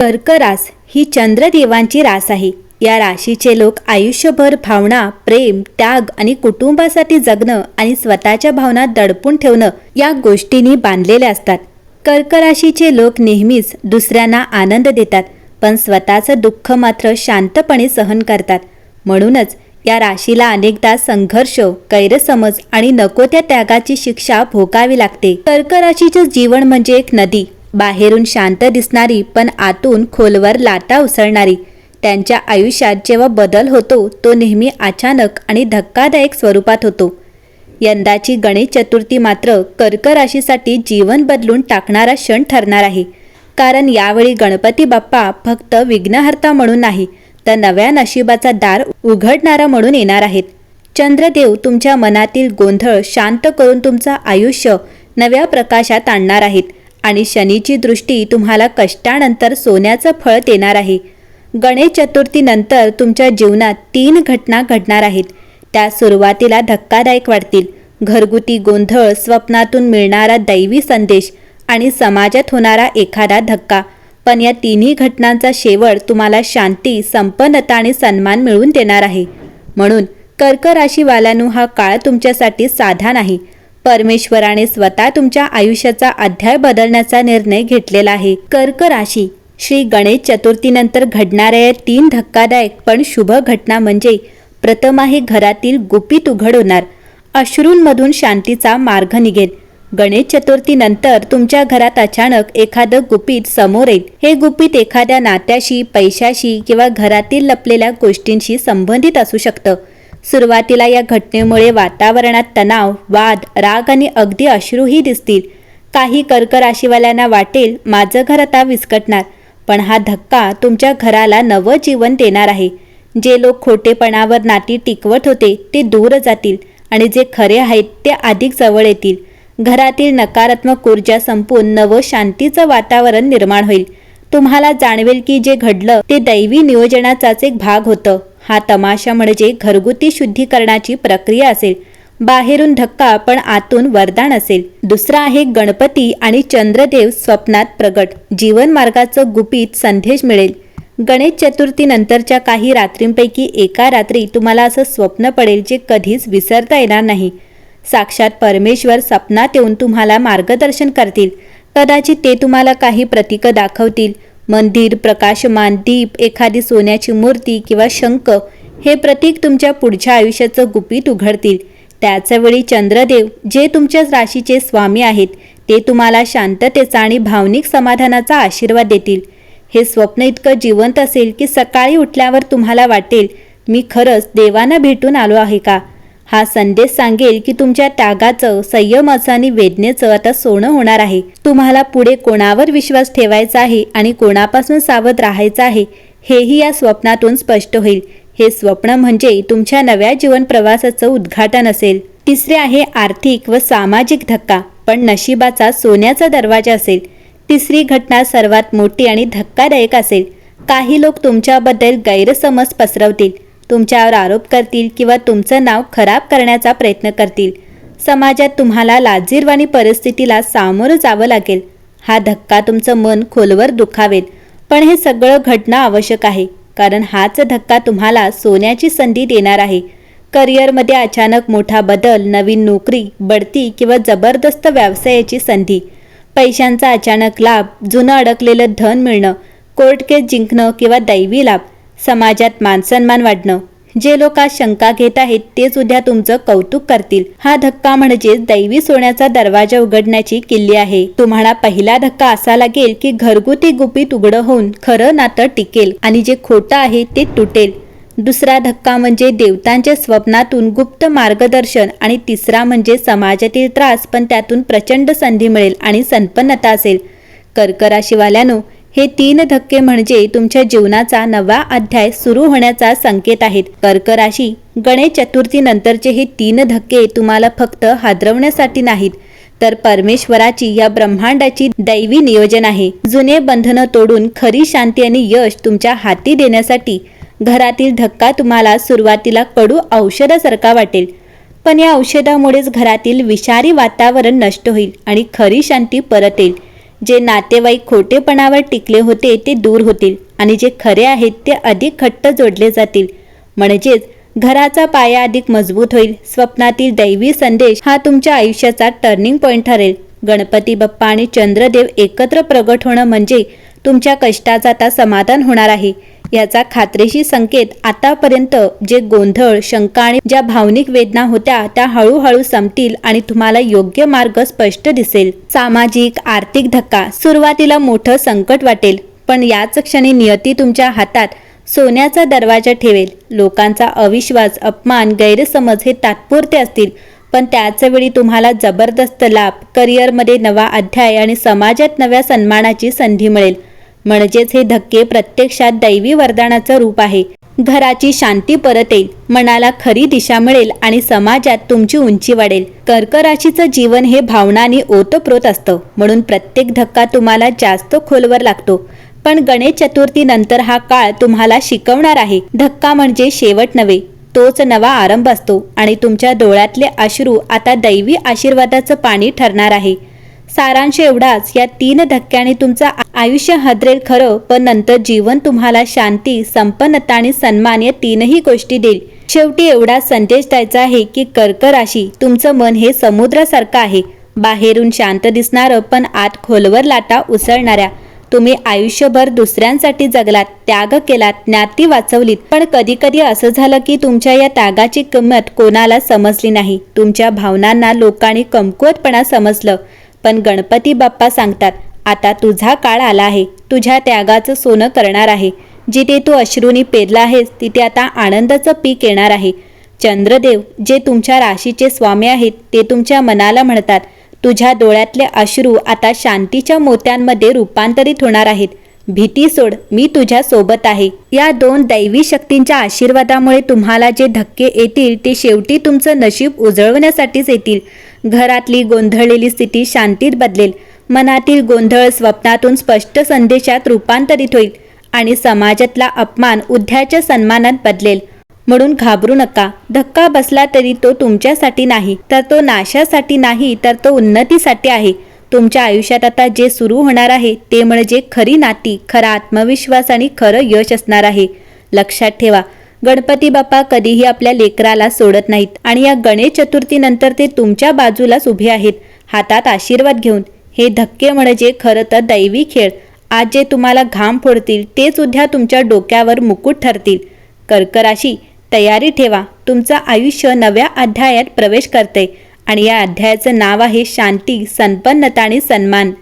कर्क रास ही चंद्रदेवांची रास आहे. या राशीचे लोक आयुष्यभर भावना प्रेम त्याग आणि कुटुंबासाठी जगणं आणि स्वतःच्या भावना दडपून ठेवणं या गोष्टींनी बांधलेले असतात. कर्क राशीचे लोक नेहमीच दुसऱ्यांना आनंद देतात पण स्वतःचं दुःख मात्र शांतपणे सहन करतात. म्हणूनच या राशीला अनेकदा संघर्ष गैरसमज आणि नको त्या त्यागाची शिक्षा भोगावी लागते. कर्क राशीचं जीवन म्हणजे एक नदी. बाहेरून शांत दिसणारी पण आतून खोलवर लाटा उसळणारी. त्यांच्या आयुष्यात जेव्हा बदल होतो तो नेहमी अचानक आणि धक्कादायक स्वरूपात होतो. यंदाची गणेश चतुर्थी मात्र कर्क राशीसाठी जीवन बदलून टाकणारा क्षण ठरणार आहे. कारण यावेळी गणपती बाप्पा फक्त विघ्नहर्ता म्हणून नाही तर नव्या नशिबाचा दार उघडणारा म्हणून येणार आहेत. चंद्रदेव तुमच्या मनातील गोंधळ शांत करून तुमचं आयुष्य नव्या प्रकाशात आणणार आहेत. आणि शनीची दृष्टी तुम्हाला कष्टानंतर सोन्याचं फळ देणार आहे. गणेश चतुर्थीनंतर तुमच्या जीवनात तीन घटना घडणार आहेत. त्या सुरुवातीला धक्कादायक वाटतील. घरगुती गोंधळ स्वप्नातून मिळणारा दैवी संदेश आणि समाजात होणारा एखादा धक्का. पण या तिन्ही घटनांचा शेवट तुम्हाला शांती संपन्नता आणि सन्मान मिळवून देणार आहे. म्हणून कर्क राशीवाल्यांनो हा काळ तुमच्यासाठी साधा नाही. परमेश्वराने स्वतः तुमच्या आयुष्याचा अध्याय बदलण्याचा निर्णय घेतलेला आहे. कर्क राशी. श्री गणेश चतुर्थीनंतर घडणाऱ्या या तीन धक्कादायक पण शुभ घटना म्हणजे प्रथम आहे घरातील गुपित उघड होणार. अश्रूंमधून शांतीचा मार्ग निघेल. गणेश चतुर्थीनंतर तुमच्या घरात अचानक एखादं गुपित समोर येईल. हे गुपित एखाद्या नात्याशी पैशाशी किंवा घरातील लपलेल्या गोष्टींशी संबंधित असू शकतं. सुरुवातीला या घटनेमुळे वातावरणात तणाव वाद राग आणि अगदी अश्रूही दिसतील. काही कर्क राशीवाल्यांना वाटेल माझं घर आता विस्कटणार पण हा धक्का तुमच्या घराला नवं जीवन देणार आहे. जे लोक खोटेपणावर नाती टिकवत होते ते दूर जातील आणि जे खरे आहेत ते अधिक जवळ येतील. घरातील नकारात्मक ऊर्जा संपून नवं शांतीचं वातावरण निर्माण होईल. तुम्हाला जाणवेल की जे घडलं ते दैवी नियोजनाचाच एक भाग होतं. हा तमाशा म्हणजे घरगुती शुद्धीकरणाची प्रक्रिया असेल. बाहेरून धक्का पण आतून वरदान असेल. दुसरा आहे गणपती आणि चंद्रदेव स्वप्नात प्रगट. जीवनमार्गाचं गुपित संदेश मिळेल. गणेश चतुर्थीनंतरच्या काही रात्रींपैकी एका रात्री तुम्हाला असं स्वप्न पडेल जे कधीच विसरता येणार नाही. साक्षात परमेश्वर स्वप्नात येऊन तुम्हाला मार्गदर्शन करतील. कदाचित ते तुम्हाला काही प्रतीकं दाखवतील. मंदिर प्रकाशमान दीप एखादी सोन्याची मूर्ती किंवा शंख हे प्रतीक तुमच्या पुढच्या आयुष्याचं गुपित उघडतील. त्याचवेळी चंद्रदेव जे तुमच्या राशीचे स्वामी आहेत ते तुम्हाला शांततेचा आणि भावनिक समाधानाचा आशीर्वाद देतील. हे स्वप्न इतकं जिवंत असेल की सकाळी उठल्यावर तुम्हाला वाटेल मी खरंच देवांना भेटून आलो आहे का? हा संदेश सांगेल की तुमच्या त्यागाचं संयमाचं आणि वेदनेचं आता सोनं होणार आहे. तुम्हाला पुढे कोणावर विश्वास ठेवायचा आहे आणि कोणापासून सावध राहायचं आहे हेही या स्वप्नातून स्पष्ट होईल. हे स्वप्न म्हणजे तुमच्या नव्या जीवन प्रवासाचं उद्घाटन असेल. तिसरे आहे आर्थिक व सामाजिक धक्का पण नशिबाचा सोन्याचा दरवाजा असेल. तिसरी घटना सर्वात मोठी आणि धक्कादायक असेल. काही लोक तुमच्याबद्दल गैरसमज पसरवतील. तुमच्यावर आरोप करतील किंवा तुमचं नाव खराब करण्याचा प्रयत्न करतील. समाजात तुम्हाला लाजीरवाणी परिस्थितीला सामोरं जावं लागेल. हा धक्का तुमचं मन खोलवर दुखावेल. पण हे सगळं घडणं आवश्यक आहे. कारण हाच धक्का तुम्हाला सोन्याची संधी देणार आहे. करिअरमध्ये अचानक मोठा बदल नवीन नोकरी बढती किंवा जबरदस्त व्यवसायाची संधी पैशांचा अचानक लाभ जुनं अडकलेलं धन मिळणं कोर्ट केस जिंकणं किंवा दैवी लाभ समाजात मानसन्मान वाढणं. जे लोक आज शंका घेत आहेत तेच उद्या तुमचं कौतुक करतील. हा धक्का म्हणजे दैवी सोन्याचा दरवाजा उघडण्याची किल्ली आहे. तुम्हाला पहिला धक्का असा लागेल की घरगुती गुपित उघडं होऊन खरं नातं टिकेल आणि जे खोटं आहे ते तुटेल. दुसरा धक्का म्हणजे देवतांच्या स्वप्नातून गुप्त मार्गदर्शन आणि तिसरा म्हणजे समाजातील त्रास पण त्यातून प्रचंड संधी मिळेल आणि संपन्नता असेल. कर्कराशिवाल्यानो हे तीन धक्के म्हणजे तुमच्या जीवनाचा नवा अध्याय सुरू होण्याचा संकेत आहेत. कर्क राशी गणेश चतुर्थीनंतरचे हे तीन धक्के तुम्हाला फक्त हादरवण्यासाठी नाहीत. तर परमेश्वराची या ब्रह्मांडाची दैवी नियोजन आहे. जुने बंधनं तोडून खरी शांती आणि यश तुमच्या हाती देण्यासाठी घरातील धक्का तुम्हाला सुरुवातीला कडू औषधासारखा वाटेल. पण या औषधामुळेच घरातील विषारी वातावरण नष्ट होईल आणि खरी शांती परत येईल जे नातेवाईक खोटेपणावर टिकले होते ते दूर होतील आणि जे खरे आहेत ते अधिक घट्ट जोडले जातील. म्हणजेच घराचा पाया अधिक मजबूत होईल. स्वप्नातील दैवी संदेश हा तुमच्या आयुष्याचा टर्निंग पॉईंट ठरेल. गणपती बाप्पा आणि चंद्रदेव एकत्र प्रगट होणं म्हणजे तुमच्या कष्टाचा आता समाधान होणार आहे. याचा खात्रीशी संकेत आतापर्यंत जे गोंधळ शंका आणि ज्या भावनिक वेदना होत्या त्या हळूहळू संपतील आणि तुम्हाला योग्य मार्ग स्पष्ट दिसेल. सामाजिक आर्थिक धक्का सुरुवातीला मोठं संकट वाटेल पण याच क्षणी नियती तुमच्या हातात सोन्याचा दरवाजा ठेवेल. लोकांचा अविश्वास अपमान गैरसमज हे तात्पुरते असतील पण त्याच वेळी तुम्हाला जबरदस्त लाभ करिअरमध्ये नवा अध्याय आणि समाजात नव्या सन्मानाची संधी मिळेल. म्हणजेच हे धक्के प्रत्यक्षात दैवी वरदानाचं रूप आहे. घराची शांती परत येईल मनाला खरी दिशा मिळेल आणि समाजात तुमची उंची वाढेल. कर्क राशीचं जीवन हे भावनाने ओतप्रोत असतं म्हणून प्रत्येक धक्का तुम्हाला जास्त खोलवर लागतो. पण गणेश चतुर्थी नंतर हा काळ तुम्हाला शिकवणार आहे. धक्का म्हणजे शेवट नव्हे तोच नवा आरंभ असतो आणि तुमच्या डोळ्यातले अश्रू आता दैवी आशीर्वादाचं पाणी ठरणार आहे. सारांश एवढाच या तीन धक्क्याने तुमचं आयुष्य हदरेल खरं पण नंतर जीवन तुम्हाला शांती संपन्नता आणि सन्मान या तीनही गोष्टी देईल. शेवटी एवढा संदेश द्यायचा आहे की कर्क राशी तुमचं मन हे समुद्रासारखं आहे. बाहेरून शांत दिसणारं पण आत खोलवर लाटा उसळणाऱ्या. तुम्ही आयुष्यभर दुसऱ्यांसाठी जगलात त्याग केलात ज्ञाती वाचवलीत. पण कधी कधी असं झालं की तुमच्या या त्यागाची किंमत कोणाला समजली नाही. तुमच्या भावनांना लोकांनी कमकुवतपणा समजलं. पण गणपती बाप्पा सांगतात आता तुझा काळ आला आहे. तुझ्या त्यागाचं सोनं करणार आहे. जिथे तू अश्रूनी पेरला आहेस तिथे आता आनंदाचं पीक येणार आहे. चंद्रदेव जे तुमच्या राशीचे स्वामी आहेत ते तुमच्या मनाला म्हणतात तुझ्या डोळ्यातले अश्रू आता शांतीच्या मोत्यांमध्ये रूपांतरित होणार आहेत. भीती सोड मी तुझ्या सोबत आहे या दोन दैवी शक्तींच्या आशीर्वादामुळे तुम्हाला जे धक्के येतील ते शेवटी तुमचं नशीब उजळवण्यासाठीच येतील. घरातली गोंधळलेली स्थिती शांतीत बदलेल. मनातील गोंधळ स्वप्नातून स्पष्ट संदेशात रूपांतरित होईल आणि समाजातला अपमान उद्याच्या सन्मानात बदलेल. म्हणून घाबरू नका. धक्का बसला तरी तो तुमच्यासाठी नाही. तर तो नाशासाठी नाही तर तो उन्नतीसाठी आहे. तुमच्या आयुष्यात आता जे सुरू होणार आहे ते म्हणजे खरी नाती खरा आत्मविश्वास आणि खरं यश असणार आहे. लक्षात ठेवा गणपती बाप्पा कधीही आपल्या लेकराला सोडत नाहीत आणि या गणेश चतुर्थीनंतर ते तुमच्या बाजूलाच उभे आहेत. हातात आशीर्वाद घेऊन. हे धक्के म्हणजे खरं तर दैवी खेळ. आज जे तुम्हाला घाम फोडतील तेच उद्या तुमच्या डोक्यावर मुकुट ठरतील. कर्कराशी तयारी ठेवा. तुमचं आयुष्य नव्या अध्यायात प्रवेश करते आणि या अध्यायाचं नाव आहे शांती संपन्नता आणि सन्मान.